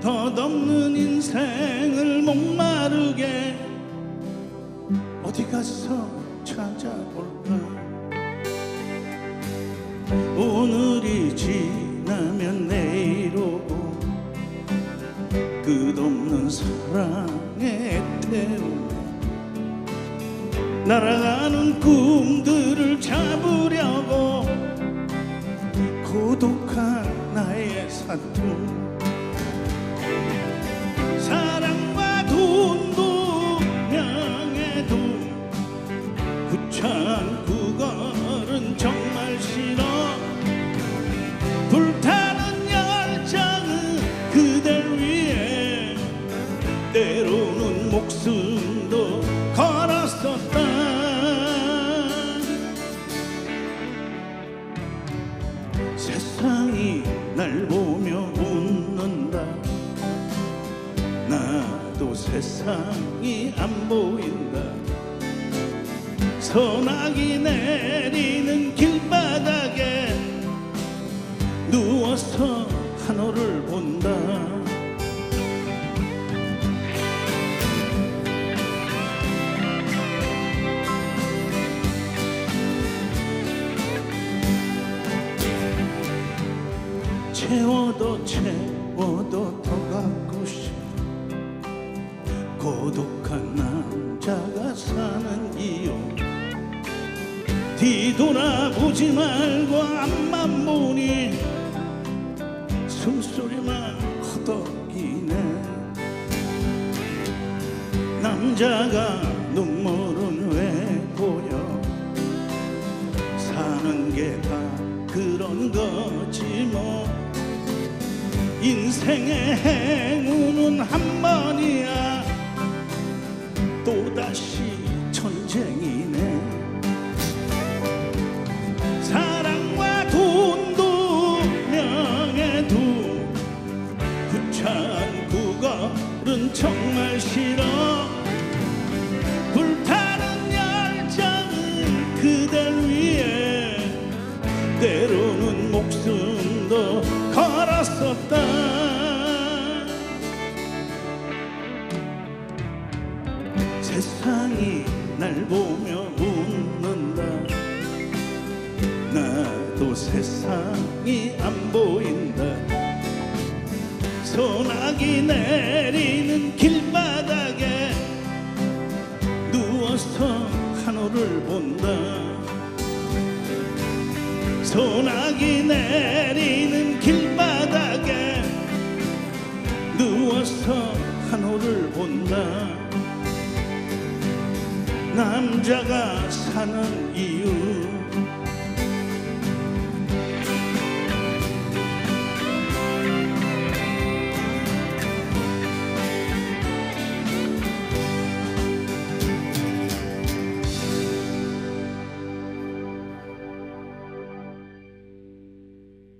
덧없는 인생을 목마르게 어디 가서 찾아볼까? 오늘이 지나면 내일 오고 끝없는 사랑의 태움. 날아가는 꿈들을 잡으려고 고독한 사투 사랑과 돈도 명예도 그걸은 정말 싫어. 불타는 열정은 그댈 위해 때로는 목숨도 걸었었다. 날보 세상이 안 보인다. 소나기 내리는 길바닥에 누워서 하늘을 본다. 채워도 채워도 더 갖고 싶어 고독한 남자가 사는 이유. 뒤돌아보지 말고 앞만 보니 숨소리만 허덕이네. 남자가 눈물은 왜 보여? 사는 게 다 그런 거지 뭐. 인생의 행운은 한 번이야 또다시 전쟁이네. 사랑과 돈도 명예도 구차한 그거는 정말 싫어. 불타는 열정은 그댈 위해 때로는 목숨 세상이 날 보며 웃는다. 나도 세상이 안 보인다. 소나기 내리는 길바닥에 누워서 하늘을 본다. 소나기 내리 남자가 사는 이유.